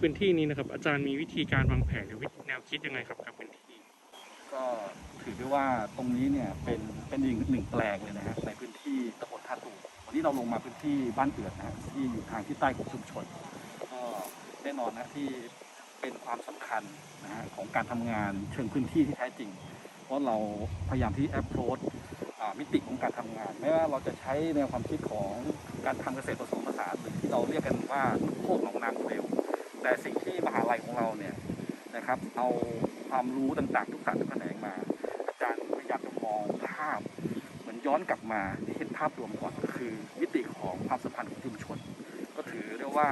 พื้นที่นี้นะครับ อาจารย์มีวิธีการวางแผนหรือวิธีแนวคิดยังไงครับกับพื้นที่ ก็ถือได้ว่าตรงนี้เนี่ยเป็นเป็นอีกหนึ่งแปลงเลยนะฮะในพื้นที่ตำบลท่าตูวันนี้เราลงมาพื้นที่บ้านเอือดนะฮะที่อยู่ทางที่ใต้ของชุมชนก็แน่นอนนะที่เป็นความสำคัญนะฮะของการทำงานเชิงพื้นที่ที่แท้จริง เพราะเราพยายามที่แอปโรดมิติของการทำงาน ไม่ว่าเราจะใช้แนวความคิดของการทำเกษตรผสมผสานหรือที่เราเรียกกันว่าโคกหนองนางเร็ว แต่สิ่งที่มหาลัยของเราเนี่ยนะครับ เอาความรู้ต่างๆ ทุกศาสตร์ทุกแขนงมา อาจารย์พยายามจะมองภาพ เหมือนย้อนกลับมาเห็นภาพรวมก่อนก็คือมิติของความสัมพันธ์ของชุมชน ก็ถือได้ว่า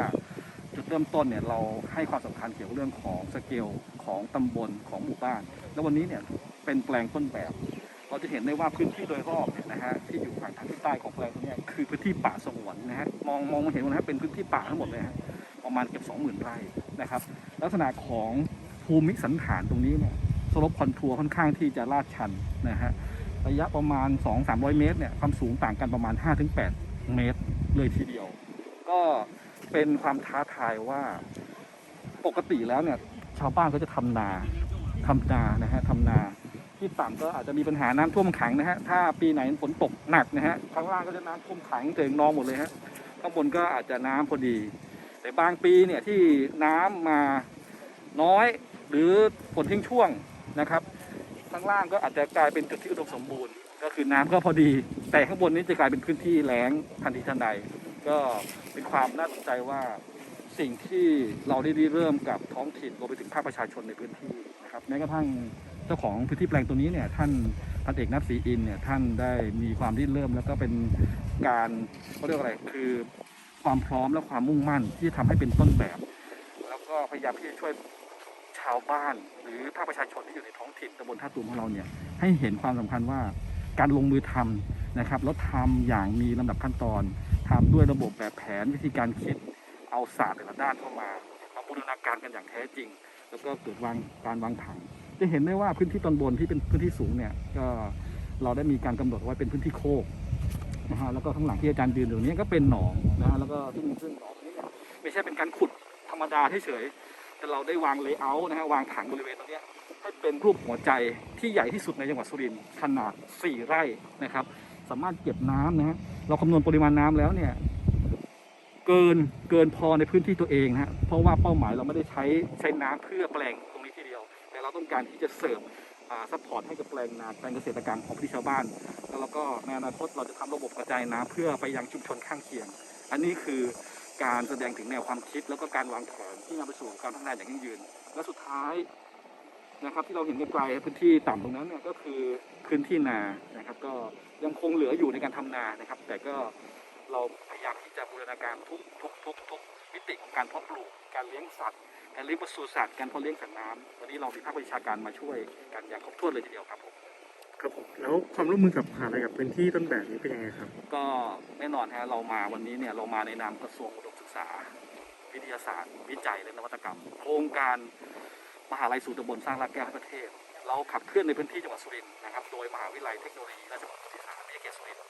จุดเริ่มต้นเนี่ยเราให้ความสำคัญเกี่ยวกับเรื่องของสเกลของตำบลของหมู่บ้าน แล้ววันนี้เนี่ยเป็นแปลงต้นแบบ เราจะเห็นได้ว่าพื้นที่โดยรอบเนี่ยนะฮะที่อยู่ฝั่งทางทิศใต้ของแปลงตรงเนี้ยคือพื้นที่ป่าสงวนนะฮะมองมองมาเห็นนะฮะเป็นพื้นที่ป่าทั้งหมดเลยฮะ ประมาณเกือบสองหมื่นไร่นะครับ ลักษณะของภูมิสันฐานตรงนี้เนี่ยสลบคอนทัวร์ค่อนข้างที่จะลาดชันนะฮะระยะประมาณ 2-300 เมตรเนี่ยความสูงต่างกันประมาณ 5-8 เมตรเลยทีเดียว ก็เป็นความท้าทายว่าปกติแล้วเนี่ยชาวบ้านก็จะทำนาทำนานะฮะทำนาที่ต่ำก็อาจจะมีปัญหาน้ำท่วมขังนะฮะถ้าปีไหนฝนตกหนักนะฮะข้างล่างก็จะน้ำท่วมขังเถึงนองหมดเลยฮะข้างบนก็อาจจะน้ำพอดี แต่บางปีเนี่ยที่น้ำมาน้อยหรือฝนทิ้งช่วงนะครับข้างล่างก็อาจจะกลายเป็นจุดที่อุดมสมบูรณ์ ก็คือน้ำก็พอดี แต่ข้างบนนี้จะกลายเป็นพื้นที่แล้งทันทีทันใด ก็เป็นความน่าสนใจว่าสิ่งที่เราได้เริ่มกับท้องถิ่นรวมไปถึงภาคประชาชนในพื้นที่นะครับแม้กระทั่งเจ้าของพื้นที่แปลงตัวนี้เนี่ยท่านพันเอกนัทศรีอินเนี่ยท่านได้มีความริเริ่มแล้วก็เป็นการเขาเรียกอะไรคือ ความพร้อมและความมุ่งมั่นที่จะทำให้เป็นต้นแบบ แล้วก็พยายามที่จะช่วยชาวบ้าน หรือภาคประชาชนที่อยู่ในท้องถิ่นตำบลท่าตูมของเราเนี่ยให้เห็นความสำคัญว่าการลงมือทำนะครับแล้วทำอย่างมีลำดับขั้นตอนทำด้วยระบบแบบแผนวิธีการคิดเอาศาสตร์แต่ละด้านเข้ามามาบูรณาการกันอย่างแท้จริง แล้วก็เกิดวางการวางผังจะเห็นได้ว่าพื้นที่ตอนบนที่เป็นพื้นที่สูงเนี่ยก็เราได้มีการกำหนดไว้เป็นพื้นที่โคก นะฮะแล้วก็ข้างหลังที่อาจารย์ยืนอยู่นี้ก็เป็นหนองนะฮะแล้วก็ซึ่งซึ่งหนองนี้เนี่ยไม่ใช่เป็นการขุดธรรมดาเฉยๆแต่เราได้วางเลเยอร์นะฮะวางถังบริเวณตรงนี้ให้เป็นรูปหัวใจที่ใหญ่ที่สุดในจังหวัดสุรินทร์ขนาด 4 ไร่นะครับ สามารถเก็บน้ำนะฮะเราคำนวณปริมาณน้ำแล้วเนี่ยเกินเกินพอในพื้นที่ตัวเองนะฮะเพราะว่าเป้าหมายเราไม่ได้ใช้ใช้น้ำเพื่อแปลงตรงนี้ทีเดียว แต่เราต้องการที่จะเสร์ฟ ซัพพอร์ตให้กับแปลงนาแปลงเกษตรกรรมของพี่ชาวบ้าน แล้วเราก็ในอนาคตเราจะทำระบบกระจายน้ำเพื่อไปยังชุมชนข้างเคียง อันนี้คือการแสดงถึงแนวความคิด แล้วก็การวางแผนที่นำไปสู่การพัฒนาอย่างยั่งยืน และสุดท้ายนะครับที่เราเห็นไกลๆพื้นที่ต่ำตรงนั้นเนี่ยก็คือพื้นที่นานะครับ ก็ยังคงเหลืออยู่ในการทำนานะครับ แต่ก็เราายามที่จะบูรณาการทุกทุกทุกทุกมิติของการเพาะปลูก การเลี้ยงสัตว์ การเลี้ยงปศุสัตว์ การเพาะเลี้ยงสัตว์น้ำวันนี้เรามีภาควิชาการมาช่วยกันอย่างครบถ้วนเลยทีเดียวครับผมครับผมแล้วความร่วมมือกับมหาลัยกับพื้นที่ต้นแบบนี้เป็นยังไงครับ ก็แน่นอนฮะเรามาวันนี้เนี่ยเรามาในนามกระทรวงอุดมศึกษา วิทยาศาสตร์ วิจัยและนวัตกรรม โครงการมหาลัยสู่ตำบลสร้างรากแก้วให้ประเทศ เราขับเคลื่อนในพื้นที่จังหวัดสุรินทร์นะครับโดยมหาวิทยาลัยเทคโนโลยีราชภัฏสุรินทร์วิทยาเขตสุรินทร์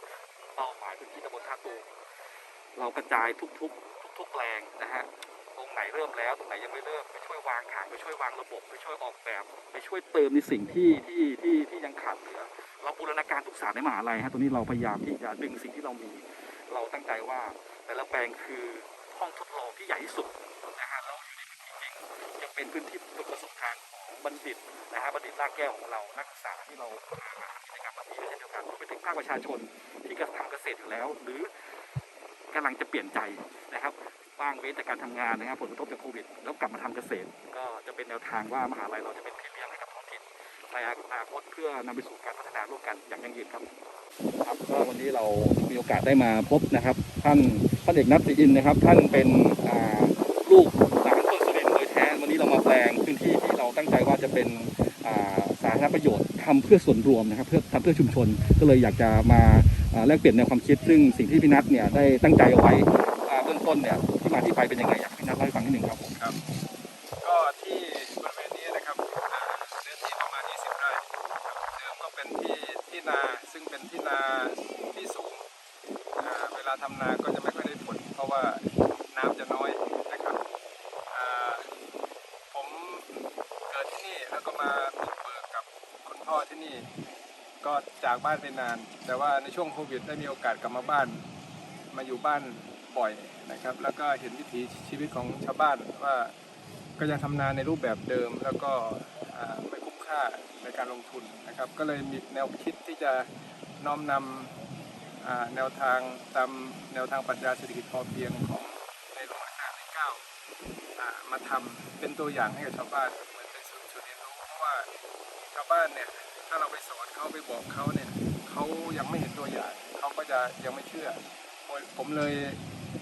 เป้าหมายพื้นที่ตำบลท่าตูม เรากระจายทุกๆ ทุกๆแปลงนะฮะตรงไหนเริ่มแล้วตรงไหนยังไม่เริ่มไปช่วยวางขางไปช่วยวางระบบไปช่วยออกแบบ ไปช่วยเติมในสิ่งที่ที่ที่ที่ยังขาดเหลือเราบูรณาการทุกศาสตร์ในมหาลัยฮะตรงนี้เราพยายามที่จะดึงสิ่งที่เรามี เราตั้งใจว่าแต่ละแปลงคือห้องทดลองที่ใหญ่ที่สุดนะฮะเราอยู่ในพื้นที่จริงยังเป็นพื้นที่ฝึกประสบการณ์ของบัณฑิตนะฮะบัณฑิตรากแก้วของเรานักศึกษาที่เรามาทำกิจกรรมแบบนี้เช่นเดียวกันรวมไปถึงภาคประชาชนที่กระทำเกษตรอยู่แล้ว หรือ กำลังจะเปลี่ยนใจนะครับว่างเว้นจากการทำงานนะครับ ผลกระทบจากโควิด แล้วกลับมาทำเกษตร ก็จะเป็นแนวทางว่ามหาลัยเราจะเป็นพี่เลี้ยงให้กับท้องถิ่นในอนาคตเพื่อนำไปสู่การพัฒนาร่วมกันอย่างยั่งยืนครับครับก็วันนี้เรามีโอกาสได้มาพบนะครับ ท่านท่านเอกนัทศรีอินนะครับ ท่านเป็นลูกหลานคนสุรินทร์โดยแท้วันนี้เรามาแปลงพื้นที่ที่เราตั้งใจว่าจะเป็นอ่า สาธารณประโยชน์ทำเพื่อส่วนรวมนะครับ เพื่อทำเพื่อชุมชน ก็เลยอยากจะมาแลกเปลี่ยนแนวความคิด ซึ่งสิ่งที่พี่นัทเนี่ยได้ตั้งใจเอาไว้เบื้องต้นเนี่ยที่มาที่ไปเป็นยังไงอยากให้พี่นัทเล่าให้ฟังนิดหนึ่งครับผมครับก็ที่บริเวณนี้นะครับเนื้อที่ประมาณ 20 ไร่ครับเดิมก็เป็นที่ที่นาซึ่งเป็นที่นาที่สูงเวลาทำนาก็จะไม่ค่อยได้ผลเพราะว่าน้ำจะน้อยนะครับอ่า มา ที่นี่ ก็จากบ้านไปนาน แต่ว่าในช่วงโควิดได้มีโอกาสกลับมาบ้าน มาอยู่บ้านบ่อยนะครับ แล้วก็เห็นวิถีชีวิตของชาวบ้านว่าก็ยังทำนาในรูปแบบเดิม แล้วก็ไม่คุ้มค่าในการลงทุนนะครับ ก็เลยมีแนวคิดที่จะน้อมนำแนวทางตามแนวทางปรัชญาเศรษฐกิจพอเพียงของในหลวงรัชกาลที่เก้าอ่ามาทำเป็นตัวอย่างให้กับชาวบ้านเหมือนเป็นศูนย์เรียนรู้เพราะว่าชาวบ้านเนี่ยาเราไปสอนเขาไปบอกเขาเนี่ยเขายังไม่เห็นตัวอย่างเขาก็จะยังไม่เชื่อ ผมเลย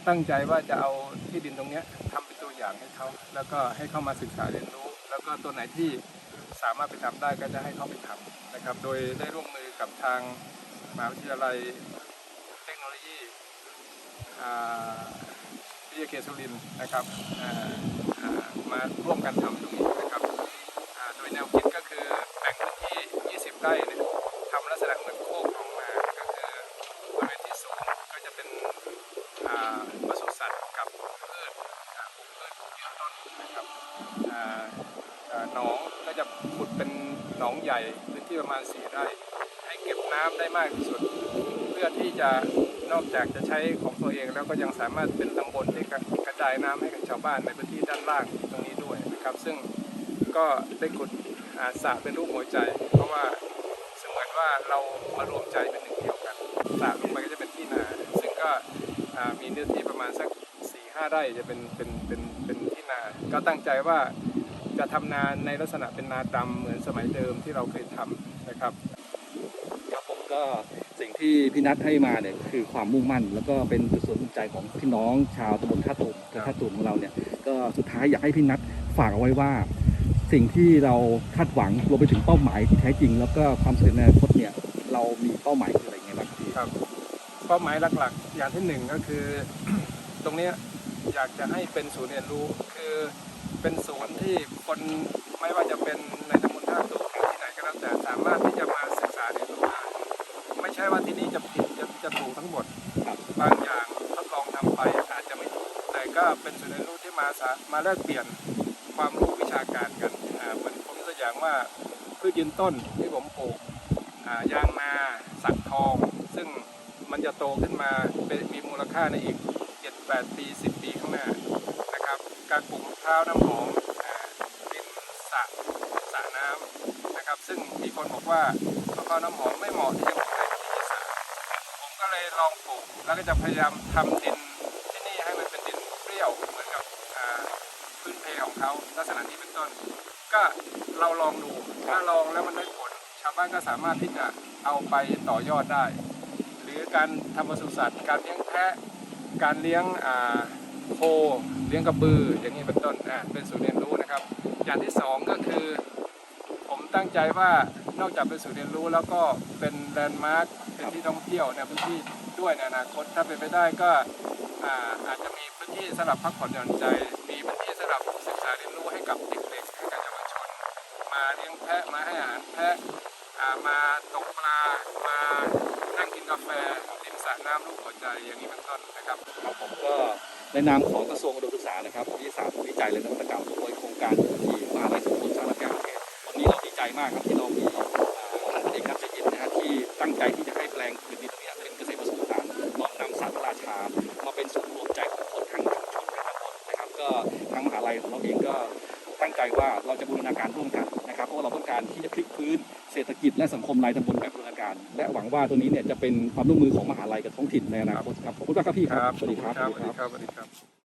ตั้งใจว่าจะเอาที่ดินตรงเนี้ยทำเป็นตัวอย่างให้เขาแล้วก็ให้เข้ามาศึกษาเรียนรู้ แล้วก็ตัวไหนที่สามารถไปทำได้ก็จะให้เขาไปทำนะครับ โดยได้ร่วมมือกับทางมหาวิทยาลัยเทคโนโลยีอ่าวิทยาเขตสุรินทร์นะครับอ่ามาร่วมกันทำตรงนี้นะครับโดยแนวคิดก็คือ 20ไร่เนี่ยทำลักษณะเหมือนโคกของนาก็คือบริเวณที่สูงก็จะเป็นอ่าปศุสัตว์กับพืชอ่าปลูกพืชปลูกยืนต้นนะครับอ่าอ่าหนองก็จะขุดเป็นหนองใหญ่พื้นที่ประมาณ4ไร่ให้เก็บน้ำได้มากที่สุด เพื่อที่จะนอกจากจะใช้ของตัวเองแล้วก็ยังสามารถเป็นตำบลที่กระจายน้ำให้กับชาวบ้านในพื้นที่ด้านล่างตรงนี้ด้วยนะครับ ซึ่งก็ได้ขุดอ่าสระเป็นรูปหัวใจ เพราะว่า ว่าเรามารวมใจเป็นหนึ่งเดียวกันสระลงไปก็จะเป็นที่นา ซึ่งก็มีเนื้อที่ประมาณสักสี่ห้าไร่จะเป็นเป็นเป็นเป็นที่นา ก็ตั้งใจว่าจะทำนาในลักษณะเป็นนาดำเหมือนสมัยเดิมที่เราเคยทำนะครับครับผมก็สิ่งที่พี่นัทให้มาเนี่ยคือความมุ่งมั่น แล้วก็เป็นจุดสูงใจของพี่น้องชาวตำบลท่าตูมท่าตูมของเราเนี่ยก็สุดท้ายอยากให้พี่นัทฝากเอาไว้ว่า สิ่งที่เราคาดหวังรวมไปถึงเป้าหมายที่แท้จริง แล้วก็ความสำเร็จในอนาคตเนี่ยเรามีเป้าหมายคืออะไรเงี้ยบ้างครับพี่ครับ เป้าหมายหลักๆ อย่างที่หนึ่งก็คือ ตรงเนี้ยอยากจะให้เป็นศูนย์เรียนรู้คือเป็นศูนย์ที่คนไม่ว่าจะเป็นในตำบลท่าตูมหรือที่ไหนก็แล้วแต่สามารถที่จะมาศึกษาเรียนรู้ได้ไม่ใช่ว่าที่นี่จะผิดจะจะถูกทั้งหมดครับบางอย่างทดลองทำไปอาจจะไม่ถูกแต่ก็เป็นศูนย์เรียนรู้ที่มาสามาแลกเปลี่ยนความรู้วิชาการกัน อย่างว่าพืชยืนต้นที่ผมปลูกยางนาสักทอง ซึ่งมันจะโตขึ้นมาเป็นมีมูลค่าในอีก 7 8 ปี 10 ปีข้างหน้านะครับ การปลูกมะพร้าวน้ำหอมริมสระสระน้ำนะครับ ซึ่งมีคนบอกว่ามะพร้าวน้ำหอมไม่เหมาะที่จะปลูกในที่สระผมก็เลยลองปลูกแล้วก็จะพยายามทำดินที่นี่ให้มันเป็นดินเปรี้ยวเหมือนกับพื้นเพของเขาลักษณะนี้เป็นต้น ก็เราลองดูถ้าลองแล้วมันได้ผล ชาวบ้านก็สามารถที่จะเอาไปต่อยอดได้ หรือการทำปศุสัตว์การเลี้ยงแพะการเลี้ยงอ่าโคเลี้ยงกระบืออย่างนี้เป็นต้นอ่าเป็นศูนย์เรียนรู้นะครับ อย่างที่สองก็คือ ผมตั้งใจว่านอกจากเป็นศูนย์เรียนรู้แล้วก็เป็นแลนด์มาร์คเป็นที่ท่องเที่ยวในพื้นที่ด้วยในอนาคตถ้าเป็นไปได้ก็อ่าอาจจะมีพื้นที่สำหรับพักผ่อนหย่อนใจ มีพื้นที่สำหรับศึกษาเรียนรู้ให้กับเด็กๆ มาเลี้ยงแพะมาให้อาหารแพะมาตกปลามานั่งกินกาแฟริมสระน้ำลูกหัวใจอย่างนี้เป็นต้นนะครับครับผมก็ในนามของกระทรวงอุดมศึกษานะครับวิทยาศาสตร์วิจัยและนวัตกรรมโดยโครงการที่มหาลัยสมบูรณ์สารแก้วเขตวันนี้เราดีใจมากครับที่เรามีอ่าท่านเอกนัทเจยินนะฮะที่ตั้งใจที่จะให้แปลงผืนดินตรงนี้เป็นเกษตรผสมผสานน้อมนำศาสตร์ราชา มาเป็นศูนย์รวมใจของคนทั้งชุมชนและตำบลนะครับ ก็ทางมหาลัยของเราเองก็ตั้งใจว่าเราจะบูรณาการร่วมกัน นะครับเพราะว่าเราต้องการที่จะพลิกพื้นเศรษฐกิจและสังคมรายตำบลแบบบูรณาการ และหวังว่าตัวนี้เนี่ยจะเป็นความร่วมมือของมหาลัยกับท้องถิ่นในอนาคตครับขอบคุณมากครับพี่ครับสวัสดีครับสวัสดีครับสวัสดีครับ